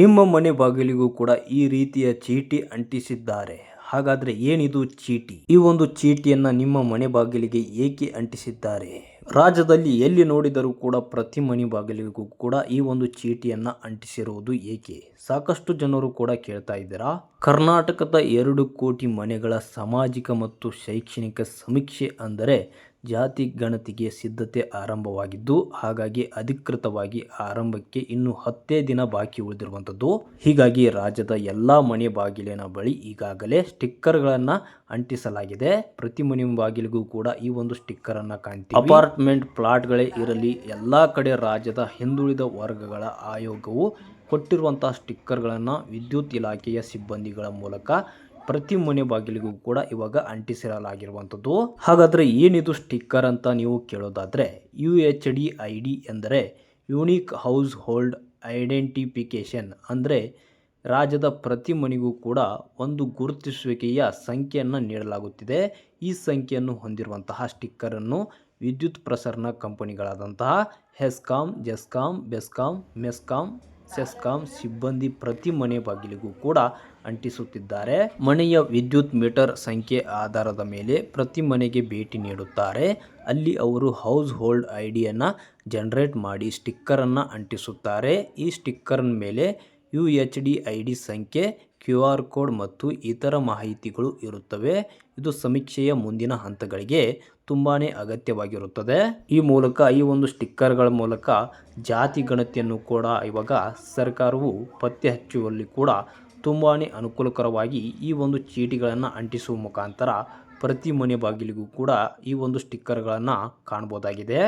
ನಿಮ್ಮ ಮನೆ ಬಾಗಿಲಿಗೂ ಕೂಡ ಈ ರೀತಿಯ ಚೀಟಿ ಅಂಟಿಸಿದ್ದಾರೆ. ಹಾಗಾದ್ರೆ ಏನಿದು ಚೀಟಿ? ಈ ಒಂದು ಚೀಟಿಯನ್ನ ನಿಮ್ಮ ಮನೆ ಬಾಗಿಲಿಗೆ ಏಕೆ ಅಂಟಿಸಿದ್ದಾರೆ? ರಾಜ್ಯದಲ್ಲಿ ಎಲ್ಲಿ ನೋಡಿದರೂ ಕೂಡ ಪ್ರತಿ ಮನೆ ಬಾಗಿಲಿಗೂ ಕೂಡ ಈ ಒಂದು ಚೀಟಿಯನ್ನ ಅಂಟಿಸಿರುವುದು ಏಕೆ? ಸಾಕಷ್ಟು ಜನರು ಕೂಡ ಕೇಳ್ತಾ ಇದ್ದೀರಾ? ಕರ್ನಾಟಕದ ಎರಡು ಕೋಟಿ ಮನೆಗಳ ಸಾಮಾಜಿಕ ಮತ್ತು ಶೈಕ್ಷಣಿಕ ಸಮೀಕ್ಷೆ ಅಂದರೆ ಜಾತಿ ಗಣತಿಗೆ ಸಿದ್ಧತೆ ಆರಂಭವಾಗಿದ್ದು, ಹಾಗಾಗಿ ಅಧಿಕೃತವಾಗಿ ಆರಂಭಕ್ಕೆ ಇನ್ನು ಹತ್ತೇ ದಿನ ಬಾಕಿ ಉಳಿದಿರುವಂಥದ್ದು. ಹೀಗಾಗಿ ರಾಜ್ಯದ ಎಲ್ಲ ಮನೆ ಬಾಗಿಲಿನ ಬಳಿ ಈಗಾಗಲೇ ಸ್ಟಿಕ್ಕರ್ಗಳನ್ನು ಅಂಟಿಸಲಾಗಿದೆ. ಪ್ರತಿ ಮನೆ ಬಾಗಿಲಿಗೂ ಕೂಡ ಈ ಒಂದು ಸ್ಟಿಕ್ಕರ್ ಅನ್ನ ಕಾಣ್ತೀವಿ. ಅಪಾರ್ಟ್ಮೆಂಟ್ ಪ್ಲಾಟ್ಗಳೇ ಇರಲಿ, ಎಲ್ಲಾ ಕಡೆ ರಾಜ್ಯದ ಹಿಂದುಳಿದ ವರ್ಗಗಳ ಆಯೋಗವು ಕೊಟ್ಟಿರುವಂತಹ ಸ್ಟಿಕ್ಕರ್ಗಳನ್ನು ವಿದ್ಯುತ್ ಇಲಾಖೆಯ ಸಿಬ್ಬಂದಿಗಳ ಮೂಲಕ ಪ್ರತಿ ಮನೆ ಬಾಗಿಲಿಗೂ ಕೂಡ ಇವಾಗ ಅಂಟಿಸಿರಲಾಗಿರುವಂಥದ್ದು. ಹಾಗಾದರೆ ಏನಿದು ಸ್ಟಿಕ್ಕರ್ ಅಂತ ನೀವು ಕೇಳೋದಾದರೆ U H D I D ಎಂದರೆ ಯೂನಿಕ್ ಹೌಸ್ ಹೋಲ್ಡ್ ಐಡೆಂಟಿಫಿಕೇಷನ್ ಅಂದರೆ ರಾಜ್ಯದ ಪ್ರತಿ ಮನೆಗೂ ಕೂಡ ಒಂದು ಗುರುತಿಸುವಿಕೆಯ ಸಂಖ್ಯೆಯನ್ನು ನೀಡಲಾಗುತ್ತಿದೆ. ಈ ಸಂಖ್ಯೆಯನ್ನು ಹೊಂದಿರುವಂತಹ ಸ್ಟಿಕ್ಕರನ್ನು ವಿದ್ಯುತ್ ಪ್ರಸರಣ ಕಂಪನಿಗಳಾದಂತಹ ಹೆಸ್ಕಾಂ ಜೆಸ್ಕಾಂ ಬೆಸ್ಕಾಂ ಮೆಸ್ಕಾಂ ಸೆಸ್ಕಾಂ ಸಿಬ್ಬಂದಿ ಪ್ರತಿ ಮನೆ ಬಾಗಿಲಿಗೂ ಕೂಡ ಅಂಟಿಸುತ್ತಿದ್ದಾರೆ. ಮನೆಯ ವಿದ್ಯುತ್ ಮೀಟರ್ ಸಂಖ್ಯೆ ಆಧಾರದ ಮೇಲೆ ಪ್ರತಿ ಮನೆಗೆ ಭೇಟಿ ನೀಡುತ್ತಾರೆ. ಅಲ್ಲಿ ಅವರು ಹೌಸ್ ಹೋಲ್ಡ್ ಐಡಿಯನ್ನು ಜನರೇಟ್ ಮಾಡಿ ಸ್ಟಿಕ್ಕರನ್ನು ಅಂಟಿಸುತ್ತಾರೆ. ಈ ಸ್ಟಿಕ್ಕರ್ ಮೇಲೆ U H D I D ಸಂಖ್ಯೆ, ಕ್ಯೂ ಆರ್ ಕೋಡ್ ಮತ್ತು ಇತರ ಮಾಹಿತಿಗಳು ಇರುತ್ತವೆ. ಇದು ಸಮೀಕ್ಷೆಯ ಮುಂದಿನ ಹಂತಗಳಿಗೆ ತುಂಬಾ ಅಗತ್ಯವಾಗಿರುತ್ತದೆ. ಈ ಮೂಲಕ, ಈ ಒಂದು ಸ್ಟಿಕ್ಕರ್ಗಳ ಮೂಲಕ ಜಾತಿ ಗಣತಿಯನ್ನು ಕೂಡ ಇವಾಗ ಸರ್ಕಾರವು ಪತ್ತೆ ಹಚ್ಚುವಲ್ಲಿ ಕೂಡ ತುಂಬಾ ಅನುಕೂಲಕರವಾಗಿ ಈ ಒಂದು ಚೀಟಿಗಳನ್ನು ಅಂಟಿಸುವ ಮುಖಾಂತರ ಪ್ರತಿ ಮನೆ ಬಾಗಿಲಿಗೂ ಕೂಡ ಈ ಒಂದು ಸ್ಟಿಕ್ಕರ್ಗಳನ್ನು ಕಾಣ್ಬೋದಾಗಿದೆ